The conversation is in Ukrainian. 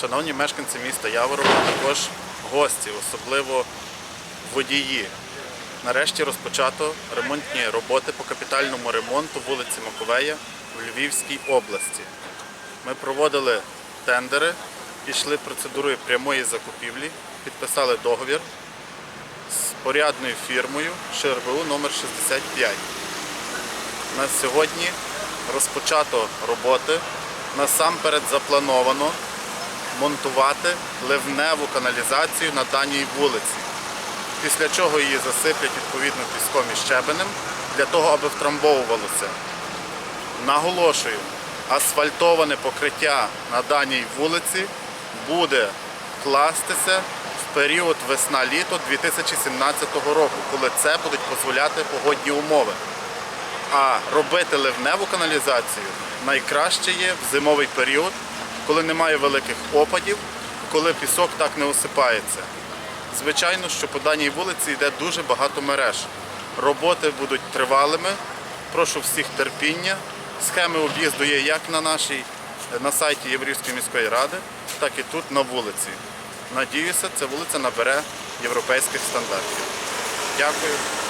Шановні мешканці міста Яворова, також гості, особливо водії. Нарешті розпочато ремонтні роботи по капітальному ремонту вулиці Маковея в Львівській області. Ми проводили тендери, пішли процедурою прямої закупівлі, підписали договір з порядною фірмою ШРБУ номер 65. На сьогодні розпочато роботи. Насамперед заплановано монтувати ливневу каналізацію на даній вулиці. Після чого її засиплять відповідно піском і щебенем для того, аби втрамбовувалося. Наголошую, асфальтоване покриття на даній вулиці буде кластися в період весна-літо 2017 року, коли це будуть дозволяти погодні умови. А робити ливневу каналізацію найкраще є в зимовий період, коли немає великих опадів, коли пісок так не осипається. Звичайно, що по даній вулиці йде дуже багато мереж. Роботи будуть тривалими. Прошу всіх терпіння. Схеми об'їзду є як на нашій на сайті Єврівської міської ради, так і тут на вулиці. Надіюся, ця вулиця набере європейських стандартів. Дякую.